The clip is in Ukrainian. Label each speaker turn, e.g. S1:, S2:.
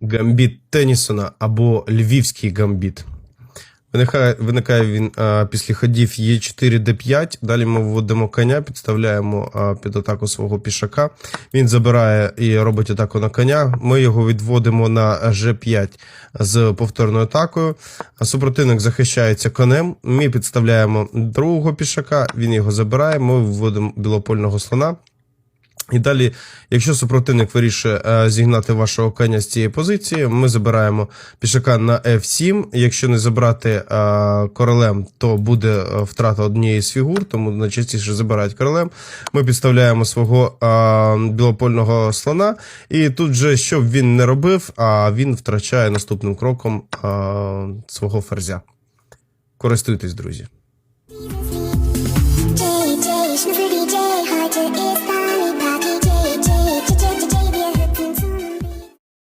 S1: Гамбіт Теннісона або Львівський гамбіт. Виникає, виникає він а, після ходів Е4, Д5. Далі ми вводимо коня, підставляємо а, під атаку свого пішака. Він забирає і робить атаку на коня. Ми його відводимо на G5 з повторною атакою. А супротивник захищається конем. Ми підставляємо другого пішака, він його забирає. Ми вводимо білопольного слона. І далі, якщо супротивник вирішує е, зігнати вашого коня з цієї позиції, ми забираємо пішака на F7. Якщо не забрати е, королем, то буде е, втрата однієї з фігур, тому найчастіше забирають королем. Ми підставляємо свого білопольного слона, і тут же, що б він не робив, а він втрачає наступним кроком свого ферзя. Користуйтесь, друзі.